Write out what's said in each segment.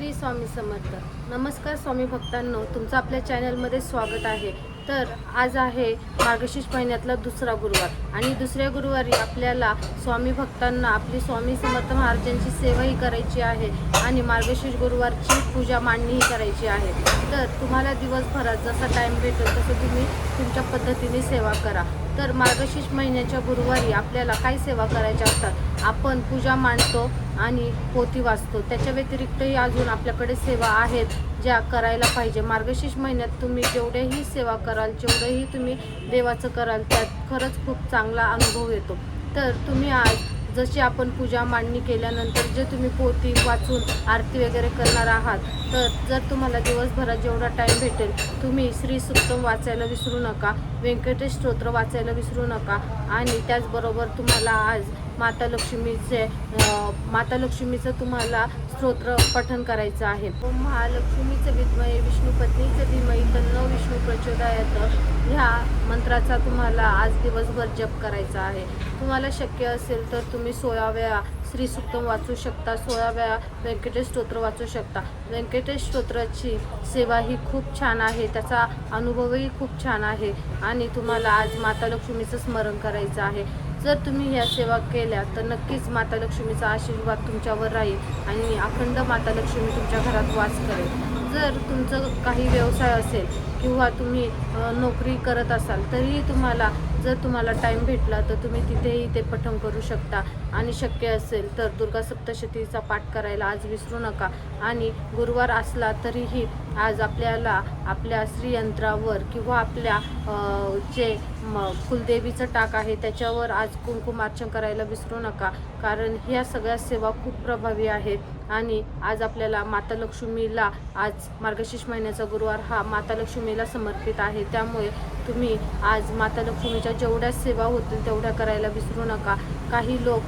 श्री स्वामी समर्थ. नमस्कार स्वामी भक्तांनो तुमचं आपल्या चॅनलमध्ये स्वागत आहे. तर आज आहे मार्गशीर्ष महिन्यातला दुसरा गुरुवार. आणि दुसऱ्या गुरुवारी आपल्याला स्वामी भक्तांना आपली स्वामी समर्थ महाराजांची सेवाही करायची आहे आणि मार्गशीर्ष गुरुवारची पूजा मांडणीही करायची आहे. तर तुम्हाला दिवसभरात जसा टाईम भेटेल तसं तुम्ही तुमच्या पद्धतीने सेवा करा. तर मार्गशीर्ष महिन्याच्या गुरुवारी आपल्याला काय सेवा करायच्या असतात? आपण पूजा मांडतो आणि पोथी वाचतो. त्याच्या व्यतिरिक्तही अजून आपल्याकडे सेवा आहेत. ज्या करायला पाहिजे. मार्गशीर्ष महिन्यात तुम्ही जेवढेही सेवा कराल जेवढंही तुम्ही देवाचं कराल त्यात खरंच खूप चांगला अनुभव येतो. तर तुम्ही आज जशी आपण पूजा मांडणी केल्यानंतर जे तुम्ही पोती वाचून आरती वगैरे करणार आहात तर जर तुम्हाला दिवसभरात जेवढा टाईम भेटेल तुम्ही श्री सुक्तम वाचायला विसरू नका व्यंकटेश स्तोत्र वाचायला विसरू नका आणि त्याचबरोबर तुम्हाला आज माता लक्ष्मीचे माता लक्ष्मीचं तुम्हाला स्तोत्र पठण करायचं आहे. ओम महालक्ष्मीचं विद्मये विष्णू पत्नीचं धीमही तन्नो विष्णू प्रचोदयात. ह्या मंत्राचा तुम्हाला आज दिवसभर जप करायचा आहे. तुम्हाला शक्य असेल तर तुम्ही सोळा वेळा श्री सुक्तम वाचू शकता सोळाव्या व्यंकटेश स्तोत्र वाचू शकता. व्यंकटेश स्तोत्राची सेवा ही खूप छान आहे त्याचा अनुभवही खूप छान आहे आणि तुम्हाला आज माता लक्ष्मीचं स्मरण करायचं आहे. जर तुम्ही या सेवा केल्या तर नक्कीच माता लक्ष्मीचा आशीर्वाद तुमच्यावर राहील आणि अखंड माता लक्ष्मी तुमच्या घरात वास करेल. जर तुमचं काही व्यवसाय असेल किंवा तुम्ही नोकरी करत असाल तरीही तुम्हाला जर तुम्हाला टाईम भेटला तर तुम्ही तिथेही ते पठण करू शकता. आणि शक्य असेल तर दुर्गा सप्तशतीचा पाठ करायला आज विसरू नका. आणि गुरुवार असला तरीही आज आपल्याला आपल्या श्रीयंत्रावर किंवा आपल्या जे म कुलदेवीचं टाक आहे त्याच्यावर आज कुंकुमार्चन करायला विसरू नका. कारण ह्या सगळ्या सेवा खूप प्रभावी आहेत. आणि आज आपल्याला माता लक्ष्मीला आज मार्गशीर्ष महिन्याचा गुरुवार हा माता लक्ष्मीला समर्पित आहे. त्यामुळे तुम्ही आज माता लक्ष्मीच्या जेवढ्या सेवा होतील तेवढ्या करायला विसरू नका. काही लोक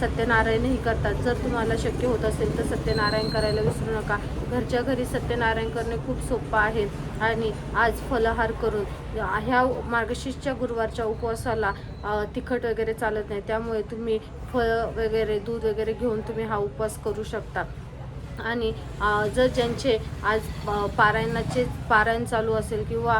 सत्यनारायणही करतात. जर तुम्हाला शक्य होत असेल तर सत्यनारायण करायला विसरू नका. घरच्या घरी सत्य सत्यनारायण करणे खूप सोपं आहे. आणि आज फलहार करून ह्या मार्गशीर्षच्या गुरुवारच्या उपवासाला तिखट वगैरे चालत नाही. त्यामुळे तुम्ही फळं वगैरे दूध वगैरे घेऊन तुम्ही हा उपवास करू शकता. आणि जर ज्यांचे आज पारायणाचे पारायण चालू असेल किंवा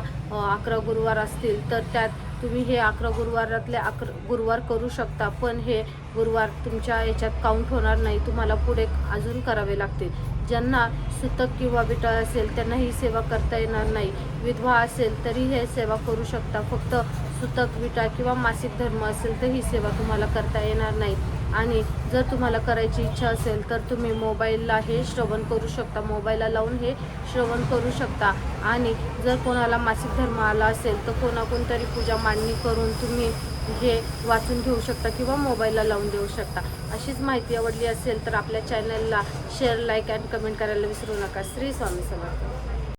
अकरा गुरुवार असतील तर त्यात तुम्ही हे अकरा गुरुवारातले अकरा गुरुवार करू शकता. पण हे गुरुवार तुमच्या याच्यात काउंट होणार नाही. तुम्हाला पुढे अजून करावे लागतील. ज्यांना सुतक किंवा विटाळ असेल त्यांना ही सेवा करता येणार नाही. विधवा असेल तरी हे सेवा करू शकता. फक्त सुतक विटा किंवा मासिक धर्म असेल तर ही सेवा तुम्हाला करता येणार नाही. आणि जर तुम्हाला करायची इच्छा असेल तर तुम्ही मोबाईलला हे श्रवण करू शकता. मोबाईलला लावून हे श्रवण करू शकता. आणि जर कोणाला मासिक धर्म आला असेल तर कोणाकोण तरी पूजा मांडणी करून तुम्ही हे वाचून घेऊ शकता किंवा मोबाईलला लावून देऊ शकता. अशीच माहिती आवडली असेल तर आपल्या चॅनलला शेअर लाईक अँड कमेंट करायला विसरू नका. श्री स्वामी समर्थ.